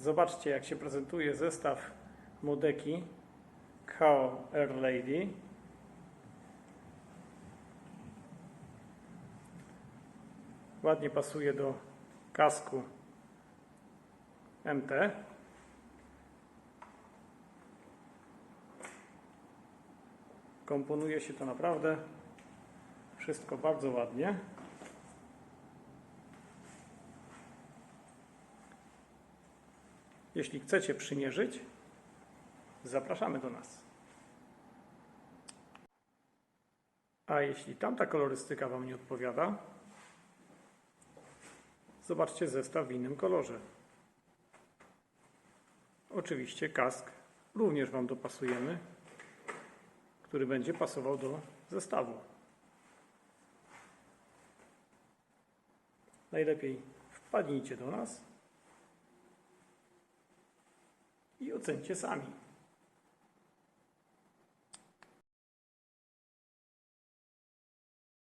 Zobaczcie, jak się prezentuje zestaw Modeki Kao Air Lady. Ładnie pasuje do kasku MT. Komponuje się to naprawdę wszystko bardzo ładnie. Jeśli chcecie przymierzyć, zapraszamy do nas. A jeśli tamta kolorystyka Wam nie odpowiada, zobaczcie zestaw w innym kolorze. Oczywiście kask również Wam dopasujemy, który będzie pasował do zestawu. Najlepiej wpadnijcie do nas i ocencie sami.